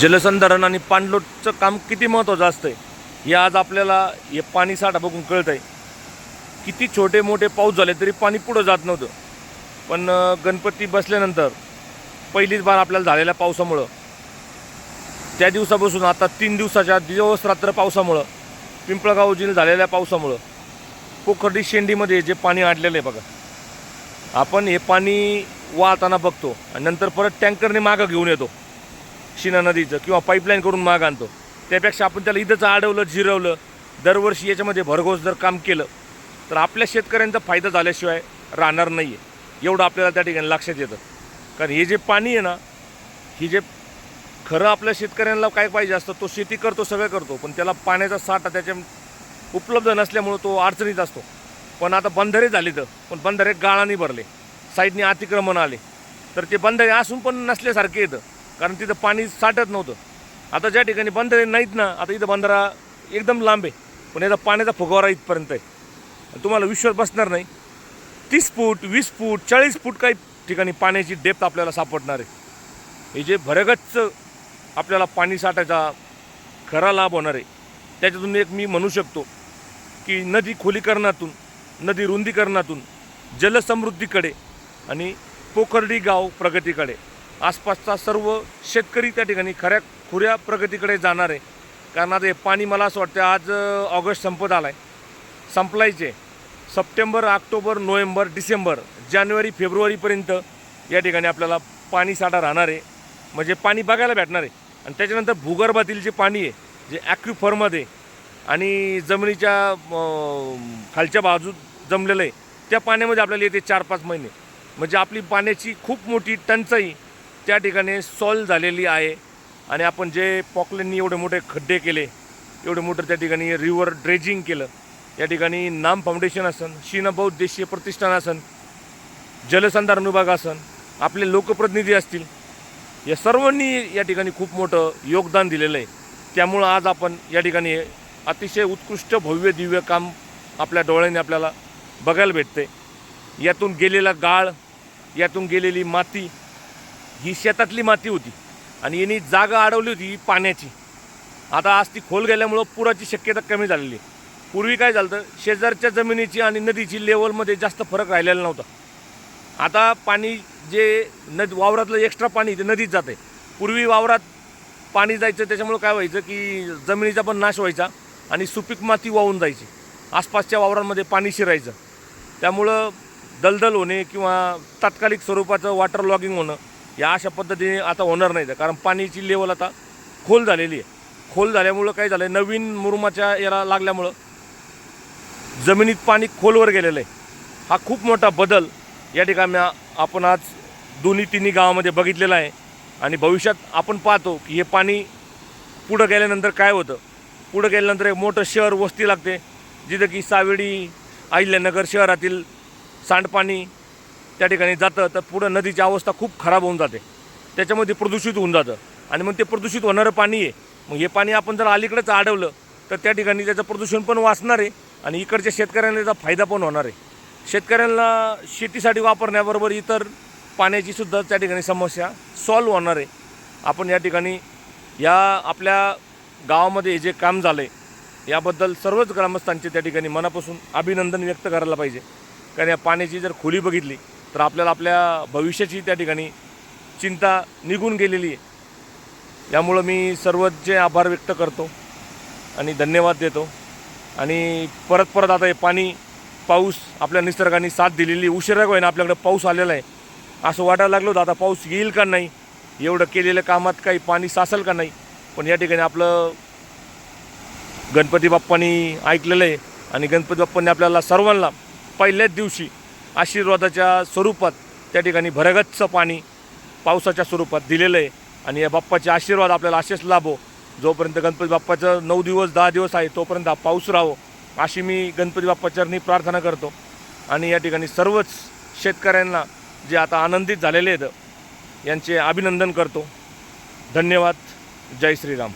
जलसंधारण आणि पाणलोटचं काम किती महत्त्वाचं असतं हे आज आपल्याला हे पाणी साठा बघून कळत आहे किती छोटे मोठे पाऊस झाले तरी पाणी पुढं जात नव्हतं. पण गणपती बसल्यानंतर पहिलीच बार आपल्याला झालेल्या पावसामुळं त्या दिवसापासून आता तीन दिवसाच्या दिवस रात्र पावसामुळं पिंपळगाव जिल्ह्यात झालेल्या पावसामुळं पोखर्डी शेंडीमध्ये जे पाणी आडलेलं आहे बघा आपण हे पाणी वाहताना बघतो आणि नंतर परत टँकरने मागं घेऊन येतो. शिना नदीचं किंवा पाईपलाईन करून माग आणतो. त्यापेक्षा आपण त्याला इथंच अडवलं जिरवलं. दरवर्षी याच्यामध्ये भरघोस जर काम केलं तर आपल्या शेतकऱ्यांचा फायदा झाल्याशिवाय राहणार नाही आहे एवढं आपल्याला त्या ठिकाणी लक्षात येतं. कारण हे जे पाणी आहे ना ही जे खरं आपल्या शेतकऱ्यांना काय पाहिजे असतं तो शेती करतो सगळं करतो. पण त्याला पाण्याचा साठा त्याच्या उपलब्ध नसल्यामुळं तो अडचणीत असतो. पण आता बंधारे झाले तर पण बंधारे गाळाने भरले. साईडने अतिक्रमण आले. तर ते बंधारे असून पण नसल्यासारखे येतं कारण तिथं पाणी साठत नव्हतं. आता ज्या ठिकाणी बंधारे नाहीत ना आता इथं बंधारा एकदम लांब आहे. पण याचा पाण्याचा फुगवारा इथपर्यंत आहे. तुम्हाला विश्वास बसणार नाही. तीस फूट वीस फूट चाळीस फूट काही ठिकाणी पाण्याची डेप्थ आपल्याला सापडणार आहे. हे जे भरगच्च आपल्याला पाणी साठायचा खरा लाभ होणार आहे. त्याच्यातून एक मी म्हणू शकतो की नदी खोलीकरणातून नदी रुंदीकरणातून जलसमृद्धीकडे आणि पोखर्डी गाव प्रगतीकडे आसपासचा सर्व शेतकरी त्या ठिकाणी खऱ्या खुऱ्या प्रगतीकडे जाणार आहे. कारण आता हे पाणी मला असं वाटतं आज ऑगस्ट संपत आला आहे संपलायचे. सप्टेंबर ऑक्टोबर नोव्हेंबर डिसेंबर जानेवारी फेब्रुवारीपर्यंत या ठिकाणी आपल्याला पाणी साठा राहणार आहे. म्हणजे पाणी बघायला भेटणार आहे. आणि त्याच्यानंतर भूगर्भातील जे पाणी आहे जे ॲक्विफरमध्ये आणि जमिनीच्या खालच्या बाजू जमलेलं आहे त्या पाण्यामध्ये आपल्याला येते चार पाच महिने. म्हणजे आपली पाण्याची खूप मोठी टंचाई त्या ठिकाणी सॉल्व झालेली आहे. आणि आपण जे पॉकलेननी एवढे मोठे खड्डे केले एवढे मोठं त्या ठिकाणी रिव्हर ड्रेजिंग केलं या ठिकाणी नाम फाउंडेशन असन शीनबौद्ध देशीय प्रतिष्ठान असन जलसंधारण विभाग असन आपले लोकप्रतिनिधी असतील या सर्वांनी या ठिकाणी खूप मोठं योगदान दिलेलं आहे. त्यामुळं आज आपण या ठिकाणी अतिशय उत्कृष्ट भव्य दिव्य काम आपल्या डोळ्याने आपल्याला बघायला भेटते यातून गेलेला गाळ यातून गेलेली माती ही शेतातली माती होती आणि यांनी जागा अडवली होती पाण्याची. आता आज ती खोल गेल्यामुळं पुराची शक्यता कमी झालेली आहे. पूर्वी काय झालं शेजारच्या जमिनीची आणि नदीची लेवलमध्ये जास्त फरक राहिलेला नव्हता. आता पाणी जे नद वावरातलं एक्स्ट्रा पाणी ते नदीत जाते पूर्वी वावरात पाणी जायचं त्याच्यामुळं काय व्हायचं की जमिनीचा पण नाश व्हायचा आणि सुपीक माती वाहून जायची. आसपासच्या वावरांमध्ये पाणी शिरायचं. त्यामुळं दलदल होणे किंवा तात्कालिक स्वरूपाचं वॉटर लॉगिंग होणं या अशा पद्धतीने आता होणार नाही कारण पाण्याची लेवल आता खोल झालेली आहे. खोल झाल्यामुळं काय झालं नवीन मुरुमाच्या याला लागल्यामुळं जमिनीत पाणी खोलवर गेलेलं आहे. हा खूप मोठा बदल या ठिकाणी आपण आज दोन्ही तिन्ही गावामध्ये बघितलेला आहे. आणि भविष्यात आपण पाहतो की हे पाणी पुढं गेल्यानंतर काय होतं? पुढं गेल्यानंतर एक मोठं शहर वस्ती लागते जिथं की सावेडी अहिल्यानगर शहरातील सांडपाणी त्या ठिकाणी जातं तर पुढं नदीची अवस्था खूप खराब होऊन जाते. त्याच्यामध्ये प्रदूषित होऊन जातं. आणि मग ते प्रदूषित होणारं पाणी आहे. मग हे पाणी आपण जर अलीकडेच अडवलं तर त्या ठिकाणी त्याचं प्रदूषण पण वाचणार आहे आणि इकडच्या शेतकऱ्यांना त्याचा फायदा पण होणार आहे. शेतकऱ्यांना शेतीसाठी वापरण्याबरोबर इतर पाण्याची सुद्धा त्या ठिकाणी समस्या सॉल्व होणार आहे. आपण या ठिकाणी या आपल्या गावामध्ये जे काम झालं आहे याबद्दल सर्वच ग्रामस्थांचे त्या ठिकाणी मनापासून अभिनंदन व्यक्त करायला पाहिजे. कारण या पाण्याची जर खोली बघितली तर आपल्याला आपल्या भविष्याची त्या ठिकाणी चिंता निघून गेलेली आहे. यामुळं मी सर्वचे आभार व्यक्त करतो आणि धन्यवाद देतो. आणि परत परत आता हे पाणी पाऊस आपल्या निसर्गाने साथ दिलेली उशिरा का होईना आपल्याकडे पाऊस आलेला आहे. असं वाटायला लागलं होतं आता पाऊस येईल का नाही? एवढं केलेल्या कामात काही पाणी साचल का नाही? पण या ठिकाणी आपलं गणपती बाप्पांनी ऐकलेलं आहे आणि गणपती बाप्पांनी आपल्याला सर्वांना पहिल्याच दिवशी आशीर्वादाच्या स्वरूपात त्या ठिकाणी भरगच्च पाणी पावसाच्या स्वरूपात दिलेलं आहे. आणि या बाप्पाचे आशीर्वाद आपल्याला असेच लाभो. जोपर्यंत गणपती बाप्पाचं नऊ दिवस दहा दिवस आहे तोपर्यंत हा पाऊस राहो. अशी मी गणपती बाप्पाचरणी प्रार्थना करतो. आणि या ठिकाणी सर्वच शेतकऱ्यांना जे आता आनंदित झालेले आहेत यांचे अभिनंदन करतो. धन्यवाद. जय श्रीराम.